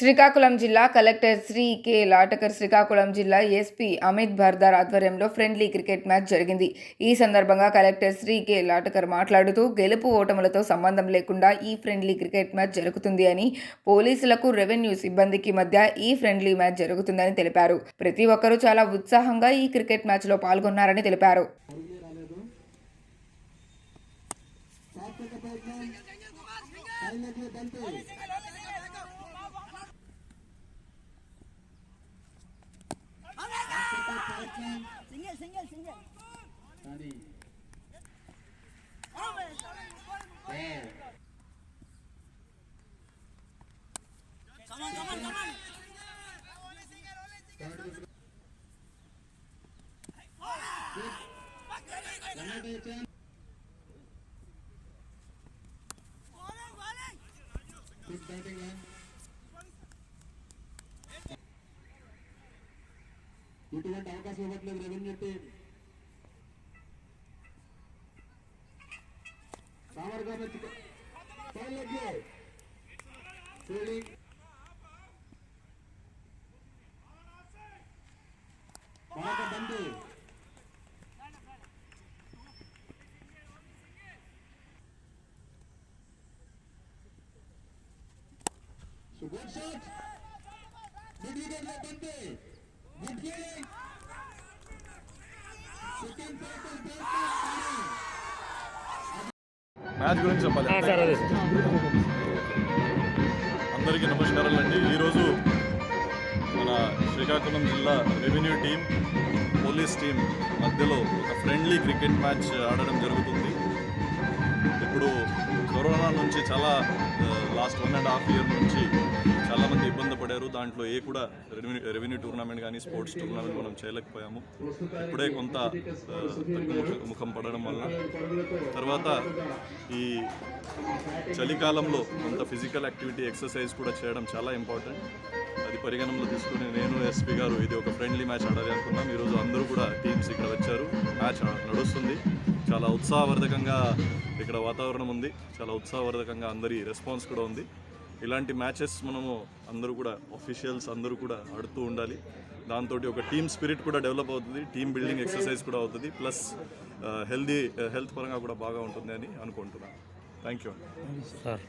శ్రీకాకుళం జిల్లా collector Shri K Lathkar Srikakulam జిల్లా SP Amit భర్దార్ ఆధ్వర్యంలో ఫ్రెండ్లీ క్రికెట్ మ్యాచ్ జరిగింది. ఈ సందర్భంగా కలెక్టర్ శ్రీ కె లాటకర్ మాట్లాడుతూ గెలుపు ఓటములతో సంబంధం లేకుండా ఈ ఫ్రెండ్లీ క్రికెట్ మ్యాచ్ జరుగుతుంది అని పోలీసులకు రెవెన్యూ సిబ్బందికి మధ్య ఈ ఫ్రెండ్లీ మ్యాచ్ జరుగుతుందని తెలిపారు. ప్రతి ఒక్కరూ చాలా ఉత్సాహంగా ఈ క్రికెట్ మ్యాచ్లో పాల్గొన్నారని తెలిపారు. Silakan. Singgir, singgir, singgir. Tadi. Fair. Come on, come on, come on. YouTuber टाकासोबत revenue team Savargaon fielding ಬಾಲಕ ಬಂದು ಸೊ ಗುಡ್ ಶಾಟ್ ಬಿಡಿ ಬಂದು మ్యాచ్ గురించి చెప్పాలి. అందరికీ నమస్కారాలు అండి. ఈరోజు మన శ్రీకాకుళం జిల్లా రెవెన్యూ టీం పోలీస్ టీం మధ్యలో ఒక ఫ్రెండ్లీ క్రికెట్ మ్యాచ్ ఆడడం జరుగుతుంది. ఇప్పుడు కరోనా నుంచి చాలా last one and half year నుంచి ఇబ్బంది పడారు దాంట్లో ఏ కూడా రెవెన్యూ రెవెన్యూ టూర్నమెంట్ కానీ స్పోర్ట్స్ టూర్నమెంట్ మనం చేయలేకపోయాము. ఇప్పుడే కొంత ముఖం పడడం వల్ల తర్వాత ఈ చలికాలంలో కొంత ఫిజికల్ యాక్టివిటీ ఎక్సర్సైజ్ కూడా చేయడం చాలా ఇంపార్టెంట్ అది పరిగణనలో తీసుకుని నేను ఎస్పీ గారు ఇది ఒక ఫ్రెండ్లీ మ్యాచ్ ఆడాలి అనుకున్నాం. ఈరోజు అందరూ కూడా టీమ్స్ ఇక్కడ వచ్చారు. మ్యాచ్ నడుస్తుంది. చాలా ఉత్సాహవర్ధకంగా ఇక్కడ వాతావరణం ఉంది. చాలా ఉత్సాహవర్ధకంగా అందరి రెస్పాన్స్ కూడా ఉంది. ఇలాంటి మ్యాచెస్ మనము అందరూ కూడా అఫీషియల్స్ అందరూ కూడా ఆడుతూ ఉండాలి. దాంతో ఒక టీమ్ స్పిరిట్ కూడా డెవలప్ అవుతుంది టీమ్ బిల్డింగ్ ఎక్సర్సైజ్ కూడా అవుతుంది ప్లస్ హెల్దీ హెల్త్ పరంగా కూడా బాగా ఉంటుంది అని అనుకుంటున్నాను. Thank you sir.